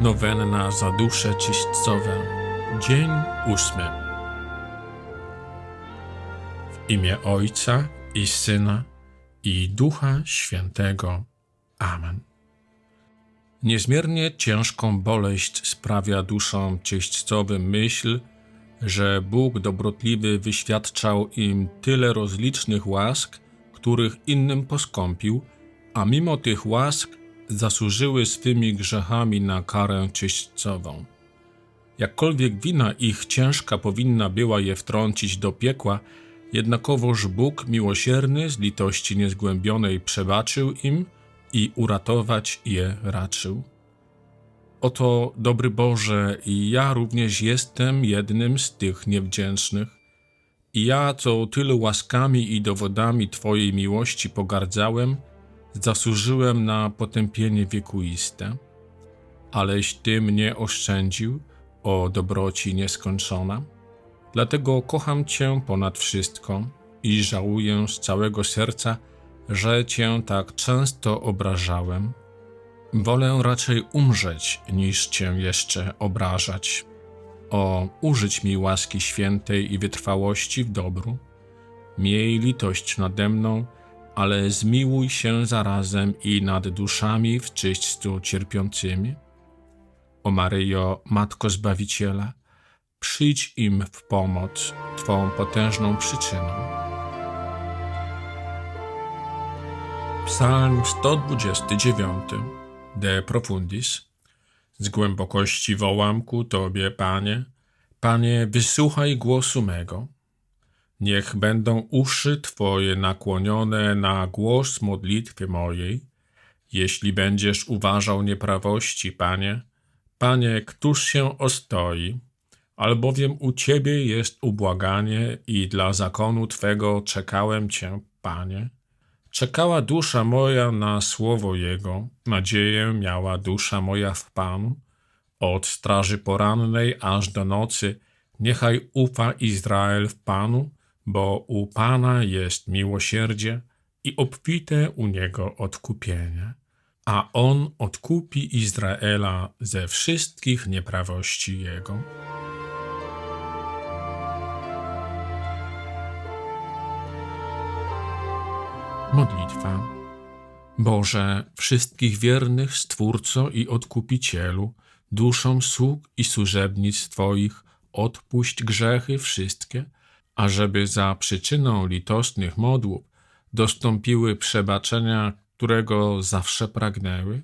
Nowenna za dusze czyśćcowe. Dzień ósmy. W imię Ojca i Syna i Ducha Świętego. Amen. Niezmiernie ciężką boleść sprawia duszom czyśćcowym myśl, że Bóg dobrotliwy wyświadczał im tyle rozlicznych łask, których innym poskąpił, a mimo tych łask zasłużyły swymi grzechami na karę czyśćcową. Jakkolwiek wina ich ciężka powinna była je wtrącić do piekła, jednakowoż Bóg miłosierny z litości niezgłębionej przebaczył im i uratować je raczył. Oto, dobry Boże, i ja również jestem jednym z tych niewdzięcznych. I ja, co tylu łaskami i dowodami Twojej miłości pogardzałem, zasłużyłem na potępienie wiekuiste. Aleś Ty mnie oszczędził, o dobroci nieskończona. Dlatego kocham Cię ponad wszystko i żałuję z całego serca, że Cię tak często obrażałem. Wolę raczej umrzeć, niż Cię jeszcze obrażać. O, użyć mi łaski świętej i wytrwałości w dobru. Miej litość nade mną, ale zmiłuj się zarazem i nad duszami w czyśćcu cierpiącymi. O Maryjo, Matko Zbawiciela, przyjdź im w pomoc Twą potężną przyczyną. Psalm 129 De Profundis Z głębokości wołam ku Tobie, Panie. Panie, wysłuchaj głosu mego. Niech będą uszy Twoje nakłonione na głos modlitwy mojej. Jeśli będziesz uważał nieprawości, Panie, Panie, któż się ostoi? Albowiem u Ciebie jest ubłaganie i dla zakonu Twego czekałem Cię, Panie. Czekała dusza moja na słowo Jego, nadzieję miała dusza moja w Panu. Od straży porannej aż do nocy, niechaj ufa Izrael w Panu, bo u Pana jest miłosierdzie i obfite u Niego odkupienie, a On odkupi Izraela ze wszystkich nieprawości Jego. Modlitwa. Boże, wszystkich wiernych Stwórco i Odkupicielu, duszom sług i służebnic Twoich odpuść grzechy wszystkie, ażeby za przyczyną litosnych modłów dostąpiły przebaczenia, którego zawsze pragnęły,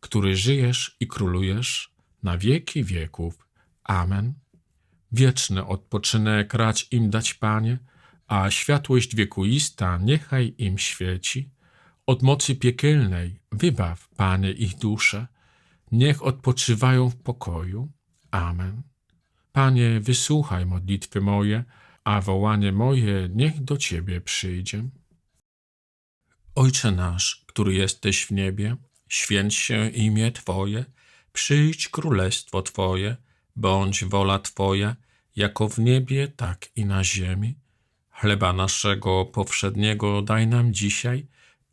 który żyjesz i królujesz na wieki wieków. Amen. Wieczny odpoczynek racz im dać, Panie, a światłość wiekuista niechaj im świeci. Od mocy piekielnej wybaw, Panie, ich dusze, niech odpoczywają w pokoju. Amen. Panie, wysłuchaj modlitwy moje, a wołanie moje niech do Ciebie przyjdzie. Ojcze nasz, który jesteś w niebie, święć się imię Twoje, przyjdź królestwo Twoje, bądź wola Twoja, jako w niebie, tak i na ziemi. Chleba naszego powszedniego daj nam dzisiaj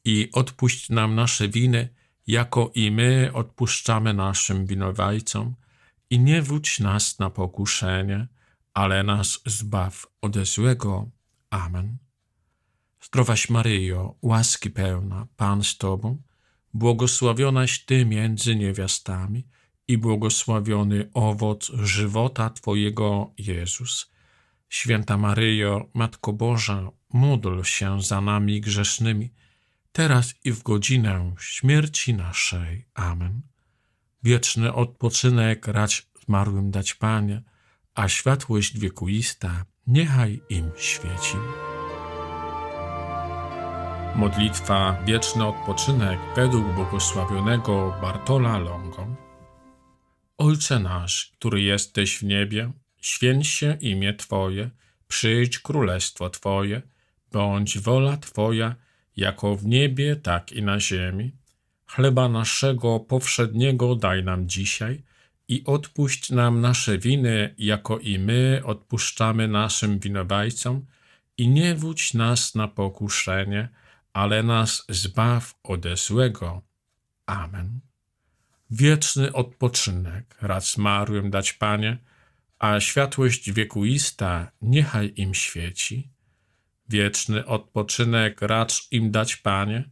i odpuść nam nasze winy, jako i my odpuszczamy naszym winowajcom. I nie wódź nas na pokuszenie, ale nas zbaw ode złego. Amen. Zdrowaś Maryjo, łaski pełna, Pan z Tobą, błogosławionaś Ty między niewiastami i błogosławiony owoc żywota Twojego Jezus. Święta Maryjo, Matko Boża, módl się za nami grzesznymi, teraz i w godzinę śmierci naszej. Amen. Wieczny odpoczynek racz zmarłym dać Panie, a światłość wiekuista niechaj im świeci. Modlitwa Wieczny Odpoczynek według błogosławionego Bartola Longo. Ojcze nasz, który jesteś w niebie, święć się imię Twoje, przyjdź królestwo Twoje, bądź wola Twoja, jako w niebie, tak i na ziemi. Chleba naszego powszedniego daj nam dzisiaj i odpuść nam nasze winy, jako i my odpuszczamy naszym winowajcom, i nie wódź nas na pokuszenie, ale nas zbaw ode złego. Amen. Wieczny odpoczynek racz zmarłym dać, Panie, a światłość wiekuista niechaj im świeci. Wieczny odpoczynek racz im dać, Panie,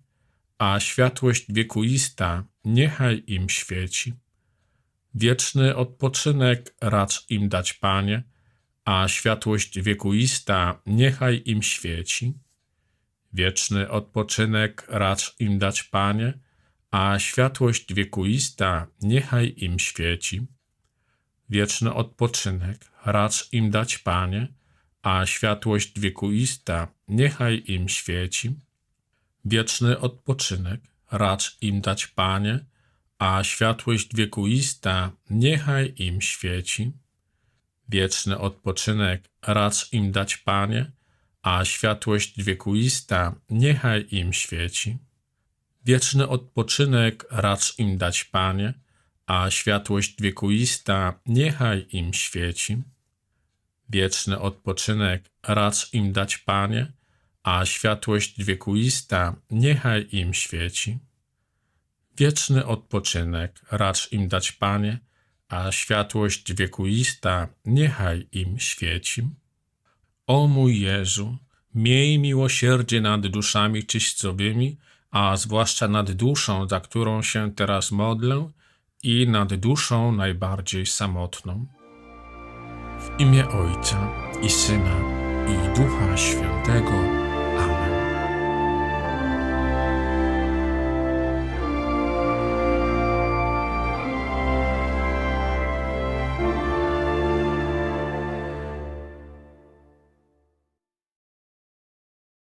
a światłość wiekuista niechaj im świeci. Wieczny odpoczynek racz im dać, Panie, a światłość wiekuista niechaj im świeci. Wieczny odpoczynek racz im dać, Panie, a światłość wiekuista niechaj im świeci. Wieczny odpoczynek racz im dać, Panie, a światłość wiekuista niechaj im świeci. Wieczny odpoczynek racz im dać, Panie, a światłość wiekuista niechaj im świeci. Wieczny odpoczynek racz im dać, Panie, a światłość wiekuista niechaj im świeci. Wieczny odpoczynek racz im dać, Panie, a światłość wiekuista niechaj im świeci. Wieczny odpoczynek racz im dać, Panie, a światłość wiekuista niechaj im świeci. Wieczny odpoczynek racz im dać, Panie, a światłość wiekuista niechaj im świeci. O mój Jezu, miej miłosierdzie nad duszami czyścowymi, a zwłaszcza nad duszą, za którą się teraz modlę, i nad duszą najbardziej samotną. W imię Ojca i Syna i Ducha Świętego.